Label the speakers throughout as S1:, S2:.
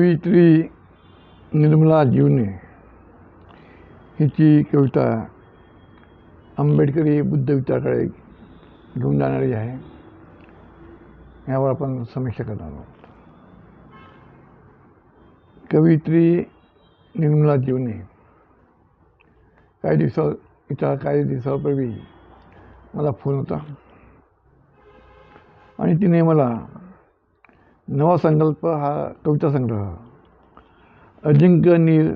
S1: कवित्री निर्मला जीवने हिची कविता आंबेडकरी बुद्ध विचाराकडे घेऊन जाणारी आहे. यावर आपण समीक्षा करणार आहोत. कवयित्री निर्मला जीवने काही दिवसा इथं काही दिवसापूर्वी मला फोन होता आणि तिने मला नवा संकल्प हा कविता संग्रह. अजिंक्य नीर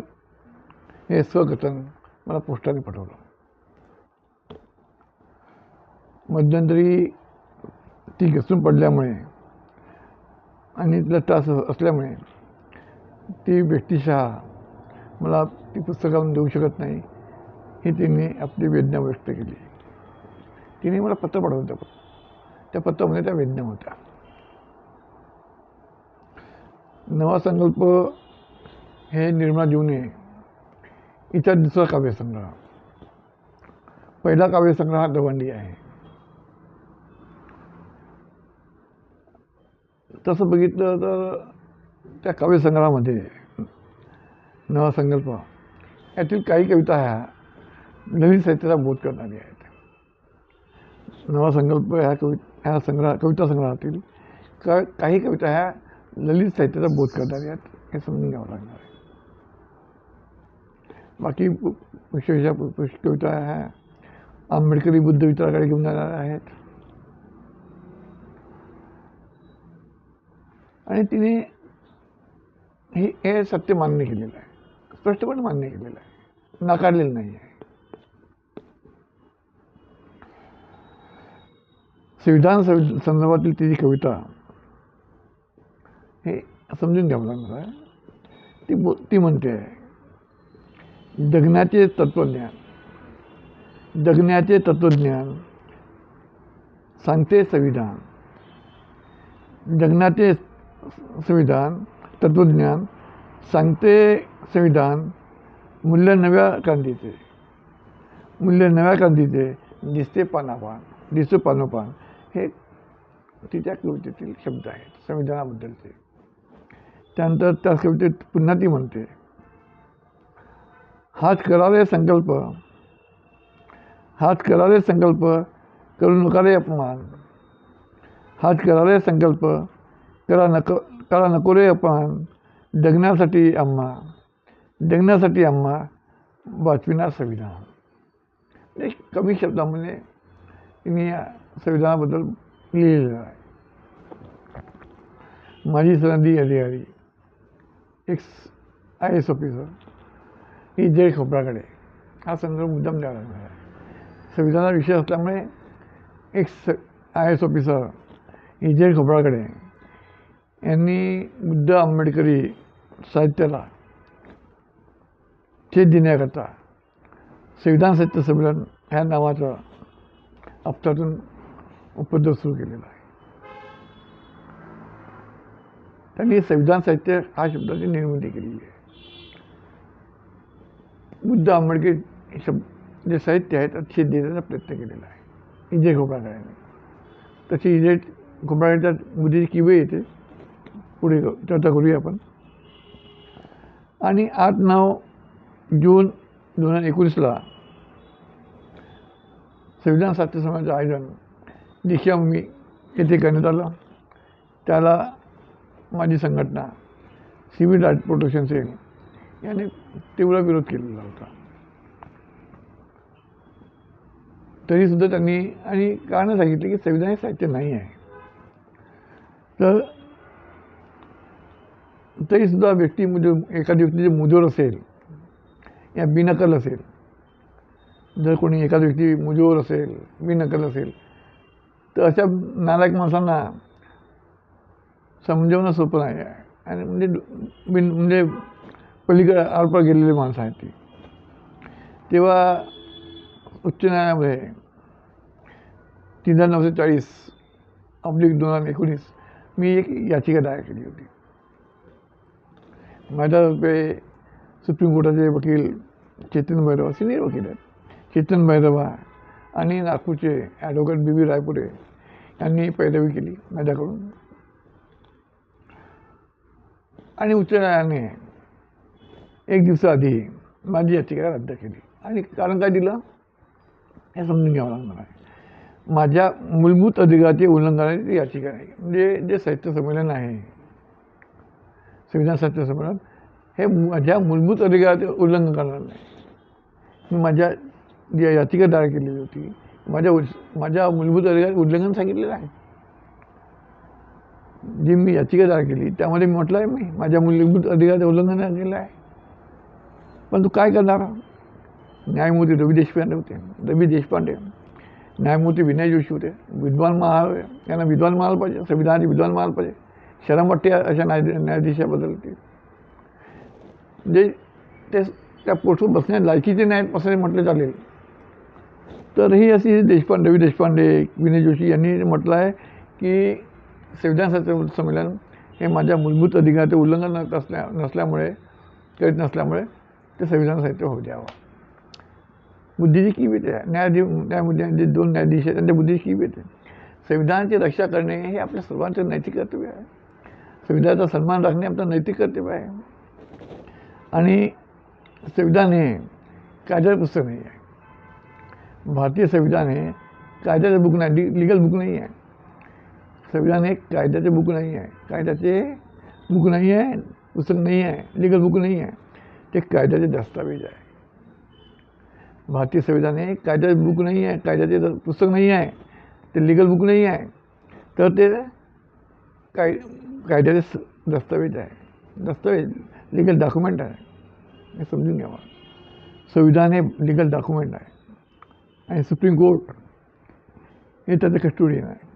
S1: हे स्वकथन मला पोस्टाने पाठवलं. मध्यंतरी ती घसरून पडल्यामुळे आणि तिला त्रास असल्यामुळे ती व्यक्तिशः मला ती पुस्तकावरून देऊ शकत नाही ही तिने आपली वेदना व्यक्त केली. तिने मला पत्र पाठवलं त्या त्या पत्रामध्ये त्या वेदना होत्या. नवा संकल्प हे निर्मला जीवने हिचा दुसरा काव्यसंग्रह. पहिला काव्यसंग्रह हा दवंडी आहे. तसं बघितलं तर त्या काव्यसंग्रहामध्ये नवा संकल्प. यातील काही कविता ह्या नवीन साहित्याचा बोध करणारी आहेत. नवा संकल्प ह्या कवि ह्या संग्रह कविता संग्रहातील का काही कविता ह्या ललित साहित्याचा बोध करणाऱ्या आहेत हे समजून घ्यावं लागणार आहे. बाकी विशेष कविता ह्या आंबेडकरी बुद्ध विचाराकडे घेऊन जाणार आहेत. आणि तिने हे हे सत्य मान्य केलेलं आहे. स्पष्टपणे मान्य केलेलं आहे. नाकारलेलं नाही आहे. संविधान संदर्भातील तिची कविता समजून घ्यावं लागणार आहे ती बो ती म्हणते आहे जगण्याचे तत्त्वज्ञान जगण्याचे तत्त्वज्ञान सांगते संविधान जगण्याचे संविधान तत्त्वज्ञान सांगते संविधान मूल्य नव्या क्रांतीचे मूल्य नव्या क्रांतीचे दिसते पानापान दिसतो पानोपान. हे तिच्या कवितेतील शब्द आहेत संविधानाबद्दलचे. त्यानंतर त्या कवितेत पुन्हा ती म्हणते हाच करारे संकल्प. हाच करारे संकल्प करू नका रे अपमान. हाच करारे संकल्प करा नको करा नको रे अपमान. जगण्यासाठी आम्हा जगण्यासाठी आम्हा वाचविणार संविधान. म्हणजे कमी शब्दामध्ये तिने या संविधानाबद्दल लिहिलेलं आहे. माझी सनदी अधिकारी. एक आय एस ऑफिसर ही जय खोपराकडे. हा संदर्भ मुद्दाम द्यावा लागणार आहे. संविधानाचा विषय असल्यामुळे एक स आय एस ऑफिसर ही जय खोपराकडे. यांनी बुद्ध आंबेडकरी साहित्याला छेद देण्याकरता संविधान साहित्य संमेलन ह्या नावाचं हप्त्यातून उपद्रव सुरू केलेला आहे. त्यांनी संविधान साहित्य हा शब्दाची निर्मिती केलेली आहे. बुद्ध आंबेडकर शब्द जे साहित्य आहे त्यात छेद देण्याचा प्रयत्न केलेला आहे. इजे खोबरागड्याने तशी इजे खोबरागड्याच्या बुद्धीची किवे येते. पुढे चर्चा करूया आपण. आणि आठ नऊ जून दोन हजार एकोणीसला संविधान साहित्य समाजाचं आयोजन दीक्षाभूमी येथे करण्यात आलं. त्याला माझी संघटना सिव्हिल आर्ट प्रोटेक्शन सेल याने तीव्र विरोध केलेला होता. तरीसुद्धा त्यांनी आणि कारण सांगितले की संविधान हे साहित्य नाही आहे. तर तरीसुद्धा व्यक्ती म्हणजे एखादी व्यक्ती जे मुजोर असेल या बिनकल असेल जर कोणी एखादी व्यक्ती मुजोर असेल बिनकल असेल तर अशा नालायक माणसांना समजवणं सोपं नाही आहे. आणि म्हणजे बिन म्हणजे पलीकडे आरपार गेलेली माणसं आहेत ती. तेव्हा उच्च न्यायालयामध्ये तीन हजार नऊशे चाळीस अब्लिक दोन हजार एकोणीस मी एक याचिका दायर केली होती. माझ्यातर्फे सुप्रीम कोर्टाचे वकील चेतन भैरवा सिनियर वकील आहेत. चेतन भैरवा आणि नागपूरचे ॲडव्होकेट बी बी रायपुरे यांनी पैरवी केली माझ्याकडून. आणि उच्च न्यायालयाने एक दिवसाआधी माझी याचिका रद्द केली. आणि कारण काय दिलं? हे समजून घ्यावं लागणार आहे. माझ्या मूलभूत अधिकाराचे उल्लंघनाची याचिका नाही. म्हणजे जे साहित्य संमेलन आहे संविधान साहित्य संमेलन हे माझ्या मूलभूत अधिकाराचे उल्लंघन करणार नाही. मी माझ्या याचिका दायर केलेली होती. माझ्या उल्- माझ्या मूलभूत अधिकार उल्लंघन सांगितलेलं आहे. जी मी याचिका दाखल केली त्यामध्ये मी म्हटलं आहे मी माझ्या मूलभूत अधिकाराचं उल्लंघन केलं आहे. पण तू काय करणार? न्यायमूर्ती रवी देशपांडे होते. रवी देशपांडे. न्यायमूर्ती विनय जोशी होते. विद्वान महाल यांना विद्वान महाल पाहिजे. संविधानाचे विद्वान महाल पाहिजे. शरम अशा न्याय न्यायाधीशाबद्दल ते म्हणजे ते त्या पोस्टवर बसण्या लायकीचे नाही असं म्हटलं चालेल. तर ही अशी देशपांडे रवी देशपांडे विनय जोशी यांनी म्हटलं आहे की संविधानाचे संमेलन हे माझ्या मूलभूत अधिकाराचे उल्लंघन नसल्या नसल्यामुळे करीत नसल्यामुळे ते संविधान साहित्य होऊ द्यावं. बुद्धीची कीव आहे न्यायाधी न्यायमूर्ती जे दोन न्यायाधीश आहेत त्यांच्या बुद्धीची कीव आहे संविधानाची रक्षा करणे हे आपल्या सर्वांचे नैतिक कर्तव्य आहे. संविधानाचा सन्मान राखणे आपलं नैतिक कर्तव्य आहे. आणि संविधान हे कायद्याचं पुस्तक नाही आहे. भारतीय संविधान हे कायद्याचं बुक नाही लिगल बुक नाही आहे. संविधान हे कायद्याचे बुक नाही आहे. कायद्याचे बुक नाही आहे पुस्तक नाही आहे लिगल बुक नाही आहे. ते कायद्याचे दस्तावेज आहे. भारतीय संविधान हे कायद्याचे बुक नाही आहे कायद्याचे पुस्तक नाही आहे ते लिगल बुक नाही आहे. तर ते काय कायद्याचे स- दस्तावेज आहे. दस्तावेज लिगल डॉक्युमेंट आहे. हे समजून घ्यावा संविधान हे लिगल डॉक्युमेंट आहे. आणि सुप्रीम कोर्ट हे त्याचं कस्टोडियन आहे.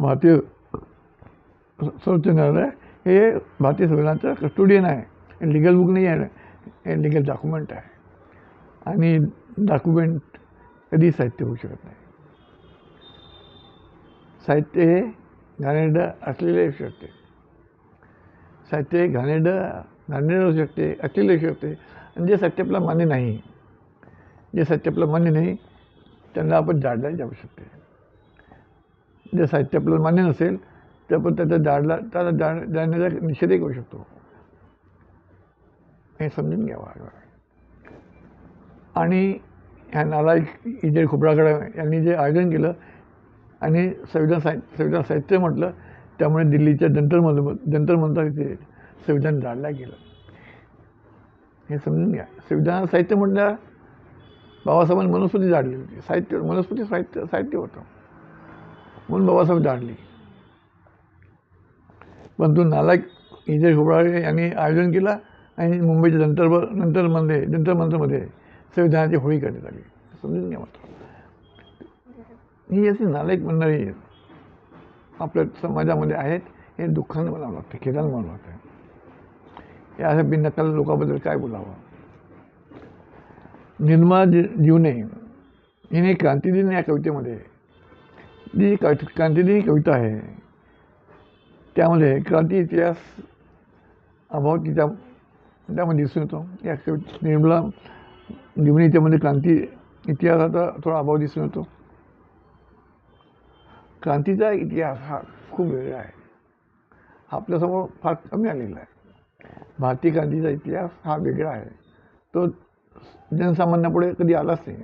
S1: भारतीय सर्वोच्च न्यायालय हे भारतीय संविधानाचं कस्टोडियन आहे लिगल बुक नाही आहे. हे लिगल डॉक्युमेंट आहे. आणि डॉक्युमेंट कधी साहित्य होऊ शकत नाही. साहित्य हे घाणेरडं असलेले असू शकते. साहित्य हे घाणेरडं घाणेरडं असू शकते असलेले असू शकते. आणि जे साहित्य आपल्याला मान्य नाही जे साहित्य आपल्याला मान्य नाही त्यांना आपण जाळल्या जाऊ शकते जे साहित्य आपल्याला मान्य नसेल तर आपण त्याचा जाडला त्याला जाण जाण्याचा निषेधही करू शकतो. हे समजून घ्यावा आणि ह्या नालायक इजे खोबराकडे यांनी जे आयोजन केलं आणि संविधान साहित्य संविधान साहित्य म्हटलं त्यामुळे दिल्लीच्या जंतर मंतर संविधान जाळलं गेलं. हे समजून घ्या. संविधान साहित्य म्हटल्या बाबासाहेबांनी वनस्पती जाडली होती. साहित्य वनस्पती साहित्य साहित्य होतं. म्हणून बाबासाहेब जाणले परंतु नालायक इजय खोबरागडे यांनी आयोजन केलं आणि मुंबईच्या जंतर नंतरमध्ये जंतर मंतरमध्ये संविधानाची होळी करण्यात आली. समजून घ्या मात्र. ही अशी नालायक मंडळी आपल्या समाजामध्ये आहेत हे दुःखानं म्हणावं लागतं खेदानं म्हणावं लागतं. या अशा बिनकाल लोकांबद्दल काय बोलावं? निर्मा जी जीवने हिने क्रांतिदिन या कवितेमध्ये? जी का क्रांतिदिनी कविता आहे. त्यामध्ये क्रांती इतिहास अभाव तिच्या त्यामध्ये दिसून येतो. या कवि निर्मला जीवनी त्यामध्ये क्रांती इतिहासाचा थोडा अभाव दिसून येतो. क्रांतीचा इतिहास हा खूप वेगळा आहे. हा आपल्यासमोर फार कमी आलेला आहे. भारतीय क्रांतीचा इतिहास हा वेगळा आहे. तो जनसामान्यापुढे कधी आलाच नाही.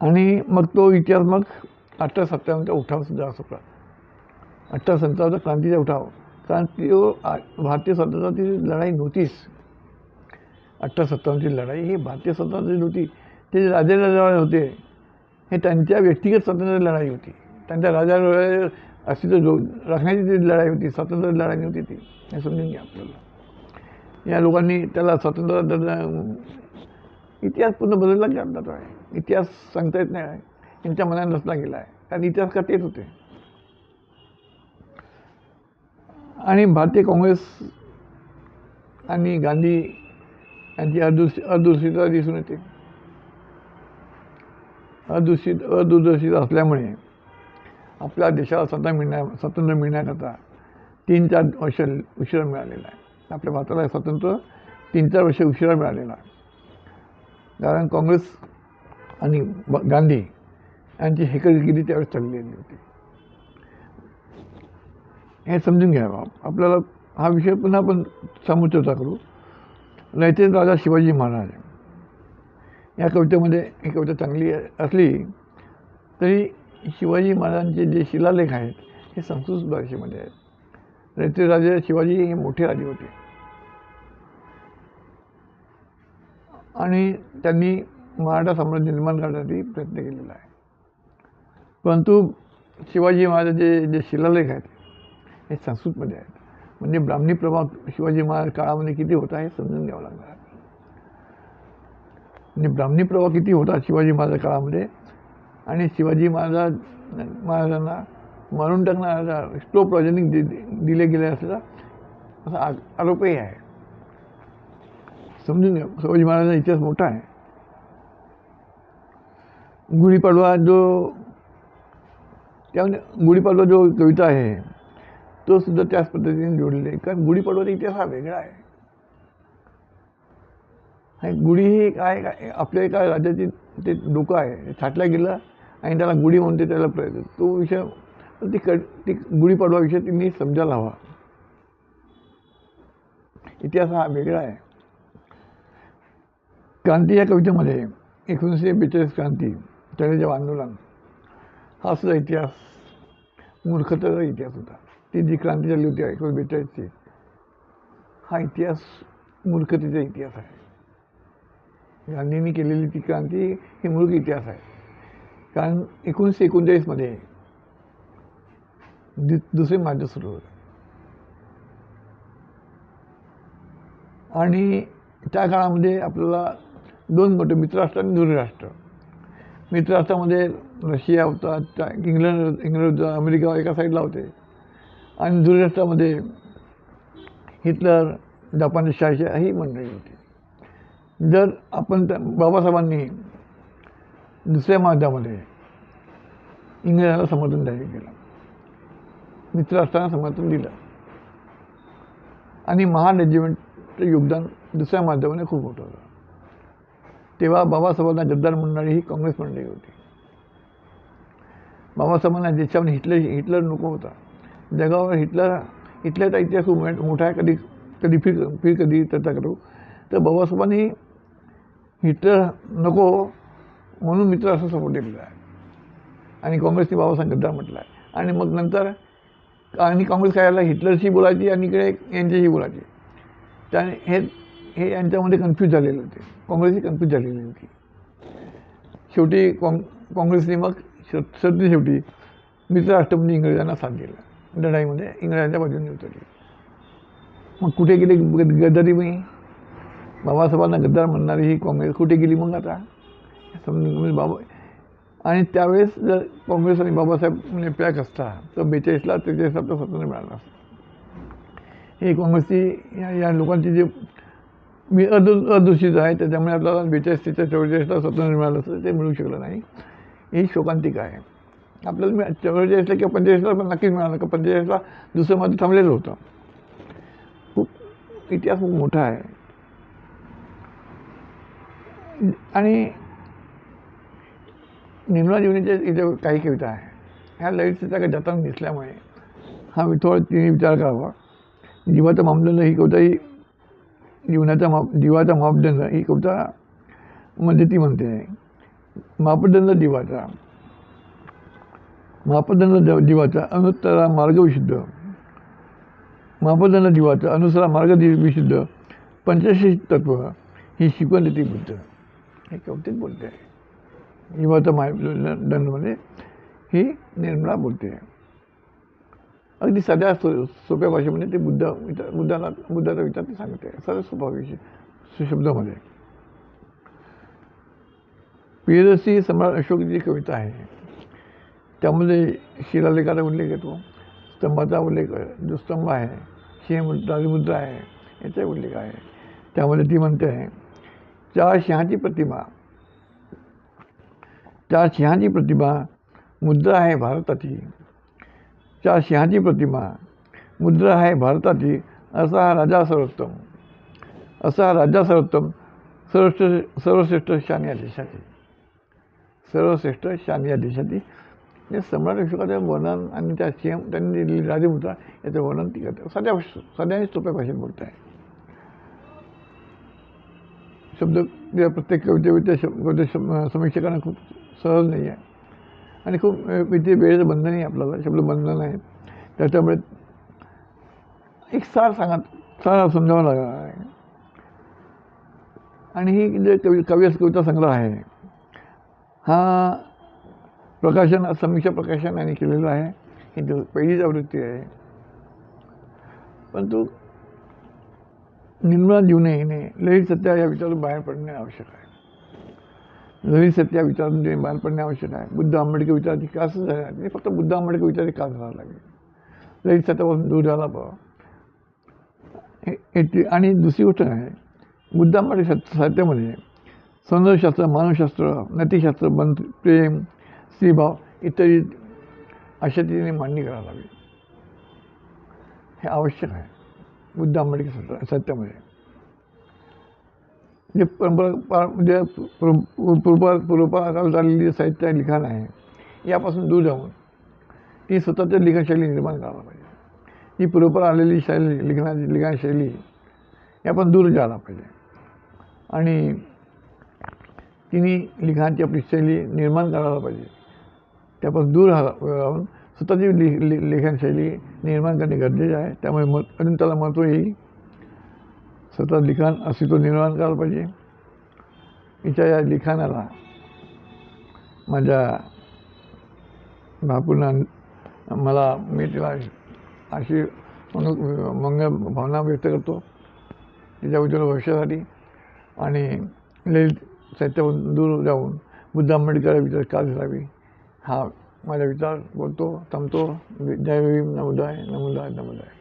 S1: आणि मग तो इतिहास मग अठरा सत्तावन्नचा उठावसुद्धा असतो अठरा सत्तावन्नचा क्रांतीचा उठाव. कारण तो आ- भारतीय स्वातंत्र्याची लढाई नव्हतीच. अठरा सत्तावन्नची लढाई ही भारतीय स्वातंत्र्याची नव्हती. ते जे लढाई होते हे त्यांच्या व्यक्तिगत स्वातंत्र्याची लढाई होती. त्यांच्या राजा अस्तित्व जो राखण्याची जी लढाई होती स्वातंत्र्य लढाई नव्हती ती. हे समजून घ्या आपल्याला. या लोकांनी त्याला स्वातंत्र्य इतिहास पूर्ण बदलला गेला आहे. इतिहास सांगता येत नाही. त्यांच्या मनात नसला गेला आहे कारण इतिहासकार तेच होते? आणि भारतीय काँग्रेस आणि गांधी यांची अदृश अदृश्यता दिसून येते. अदूषित अदूरदर्शित असल्यामुळे आपल्या देशाला स्वतः मिळण्या स्वातंत्र्य मिळण्याकरता तीन चार वर्ष उशिरा मिळालेला आहे. आपल्या भारताला स्वातंत्र्य तीन चार वर्ष उशिरा मिळालेला आहे. कारण काँग्रेस आणि गांधी यांची हेकलगिरी त्यावेळेस चाललेली होती. हे समजून घ्यावं आपल्याला हा विषय पुन्हा आपण समोर करू. नैते राजा शिवाजी महाराज. या कवितेमध्ये ही कविता चांगली असली तरी शिवाजी महाराजांचे जे शिलालेख आहेत हे संस्कृत भाषेमध्ये आहेत. नैते राजे शिवाजी हे मोठे राजे होते. आणि त्यांनी मराठा साम्राज्य निर्माण करण्यासाठी प्रयत्न केलेला आहे. परंतु शिवाजी महाराजांचे जे शिलालेख आहेत हे संस्कृतमध्ये आहेत. म्हणजे ब्राह्मणी प्रभाव शिवाजी महाराज काळामध्ये किती होता हे समजून घ्यावं लागणार म्हणजे ब्राह्मणी प्रभाव किती होता शिवाजी महाराज काळामध्ये? आणि शिवाजी महाराज महाराजांना मारून टाकणारा स्लो प्रॉजेनिक दि दिले गेले असल्याचा असा आरोपही आहे. समजून घ्या शिवाजी महाराजांचा इतिहास मोठा आहे. गुढीपाडवा जो त्या गुढीपाडवा जो कविता आहे तो सुद्धा त्याच पद्धतीने जोडलेला आहे. कारण गुढीपाडवाचा इतिहास हा वेगळा आहे. गुढी ही काय काय आपल्या एका राज्याची ते डोकं आहे. छाटला गेला आणि त्याला गुढी म्हणते त्याला प्रयत्न तो विषय ती कड ती गुढीपाडवा विषय तिने समजायला हवा. इतिहास हा वेगळा आहे. क्रांती या कवितेमध्ये एकोणीसशे बेचाळीस क्रांती तळेजाव आंदोलन हा सुद्धा इतिहास मूर्खतेचा इतिहास होता? ती जी क्रांती झाली होती एकोणीस बेचाळीसची हा इतिहास मूर्खतेचा इतिहास आहे. गांधींनी केलेली ती क्रांती ही मूर्ख इतिहास आहे. कारण एकोणीसशे एकोणचाळीसमध्ये दु दुसरे महायुद्ध सुरू होते आणि त्या काळामध्ये आपल्याला दोन मोठे मित्रराष्ट्र आणि दूरराष्ट्र मित्रराष्ट्रामध्ये रशिया होता त्या इंग्लंड इंग्लंड होता अमेरिका एका साईडला होते. आणि दूरराष्ट्रामध्ये हिटलर जपानी शाहशा ही मंडळी होती. जर आपण त्या बाबासाहेबांनी दुसऱ्या महायुद्धामध्ये इंग्रजांना समर्थन जाहीर केलं मित्रराष्ट्रांना समर्थन दिलं आणि महान रेजिमेंटचं योगदान दुसऱ्या माध्यमाने खूप मोठं होतं. तेव्हा बाबासाहेबांना गद्दार म्हणणारी ही काँग्रेस मंडळी होती. बाबासाहेबांना देशामध्ये हिटलर हिटलर नको होता. जगावर हिटलर हिटलरचा इतिहास खूप मोठ- मोठा आहे. कधी कधी फिर फिर कधी चर्चा करू. तर बाबासाहेबांनी हिटलर नको म्हणून मित्र असं सपोर्ट दिलेला आहे. आणि काँग्रेसने बाबासाहेब गद्दार म्हटलं आहे. आणि मग नंतर आणि काँग्रेस काय हिटलरशी बोलायची आणि इकडे यांच्याशी बोलायची. त्याने हे हे यांच्यामध्ये कन्फ्यूज झालेले होते. काँग्रेसही कन्फ्यूज झालेली होती. शेवटी काँग काँग्रेसने मग श सरते शेवटी मित्रराष्ट्र म्हणजे इंग्रजांना साथ दिला. लढाईमध्ये इंग्रजांच्या बाजूने उतरली. मग कुठे गेली गद्दारी मी बाबासाहेबांना गद्दार म्हणणारी ही काँग्रेस कुठे गेली मग आता? समजून बाबा आणि त्यावेळेस जर काँग्रेस आणि बाबासाहेब म्हणजे पॅक असता तर बेचाळीसला त्रेचाळीसला आपलं स्वातंत्र्य मिळालं असतं. हे काँग्रेसची या या लोकांची जे मी अर्ध अदूषित आहे त्याच्यामुळे आपल्याला बेचाळीस ते चौवेचाळीसला स्वातंत्र्य मिळालं असतं ते मिळू शकलं नाही. ही शोकांतिका आहे. आपल्याला मी चौवेचाळीसला किंवा पंचेचाळीसला पण नक्कीच मिळालं का पंचेचाळीसला दुसरं मध्ये थांबलेलं होतं. खूप इतिहास खूप मोठा आहे. आणि निर्मला जीवनीच्या इथे काही कविता आहे. ह्या ललितचा काही जाताना दिसल्यामुळे हा विठोळ तिने विचार करावा. जीवाचं मामलेलं ही कविता ही जीवनाचा माप जीवाचा मापदंड ही कविता मध्ये ती म्हणते. मापदंड जीवाचा. मापदंड जीवाचा अनुत्तरा मार्ग विशुद्ध. मापदंड जीवाचा अनुसरा मार्ग दि- विशुद्ध. पंचशील तत्व ही शिकवण देते बुद्ध. हे कवितेत बोलते. आहे जीवाचा म्हणजे ही निर्मला बोलते. आहे अगदी साध्या सो सोप्या भाषेमध्ये ते बुद्ध विचार बुद्धाला बुद्धाचा विचार ते सांगते. सरळ सोपा विषय सुशब्दामध्ये. प्रियदर्शी सम्राट अशोकची कविता आहे. त्यामध्ये शिलालेखाचा उल्लेख येतो. स्तंभाचा उल्लेख जो स्तंभ आहे सिंह राजमुद्रा आहे याचा उल्लेख आहे. त्यामध्ये ती म्हणते आहे चार सिंहाची प्रतिमा चार सिंहाची प्रतिमा मुद्रा आहे भारताची. चार सिंहाची प्रतिमा. मुद्रा आहे भारताची असा हा राजा सर्वोत्तम. असा हा राजा सर्वोत्तम सर्वश्रेष्ठ सर्वश्रेष्ठ शान या देशाची. सर्वश्रेष्ठ शान या देशाची. हे सम्राट अशोकाचं वर्णन आणि त्या सिंह त्यांनी दिलेली राजमुद्रा याचं वर्णन ती करतात. सध्या सध्याने सोप्या भाषेत बोलत आहे शब्द प्रत्येक कवितेच्या शब्द कविते समीक्षकांना खूप सहज नाही आहे. आणि खूप म्हणजे वेळेचं बंधन आहे आपल्याला शब्द बंधन आहे. त्याच्यामुळे एक सार सांगा सार समजावं लागला आहे. आणि ही जे कवी कवी कविता संग्रह आहे हा प्रकाशन समीक्षा प्रकाशन यांनी केलेलं आहे. ही पहिलीच आवृत्ती आहे. परंतु निर्मला जीवने येणे लई सत्या या विचारातून बाहेर पडणे आवश्यक आहे. नवीन सत्य या विचारातून बाहेर पडणे आवश्यक आहे. बुद्ध आंबेडकर विचाराची का असं झालं ते फक्त बुद्ध आंबेडकर विचाराची का झाला लागेल ललित सत्यापासून दूर झाला पाहा हे- हे आणि दुसरी गोष्ट आहे बुद्ध आंबेडकर सत्य साहित्यामध्ये सौंदर्यशास्त्र मानवशास्त्र नतीशास्त्र बंत प्रेम स्त्रीभाव इत्यादी अशा तिने मांडणी करायला हवी हे आवश्यक आहे. बुद्ध आंबेडकर सत्य जे परंपरा पा- म्हणजे पूर्व पूर्व झालेली चाललेली साहित्य लिखाण आहे यापासून दूर जाऊन ती स्वतःच्या लिखाणशैली निर्माण करायला पाहिजे. ही पूर्वपर आलेली शैली लिखाणाची लिखाणशैली यापासून दूर जायला पाहिजे. आणि तिने लिखाणाची आपली शैली निर्माण करायला पाहिजे. त्यापासून दूर राहून स्वतःची लि लि लेखनशैली निर्माण करणे गरजेचे आहे. त्यामुळे मत अजून त्याला महत्त्व येईल. स्वतः लिखाण अस्तित्व निर्माण करायला पाहिजे. तिच्या या लिखाणाला माझ्या बापूंना मला मी तिला अशी मंग मंगल भावना व्यक्त करतो. तिच्या उज्ज्वल भविष्यासाठी आणि ललित साहित्यापासून दूर जाऊन बुद्ध आंबेडकर विचार का धरावी हा माझा विचार बोलतो थांबतो. जय भीम नमोदाय नमोदाय नमोदाय.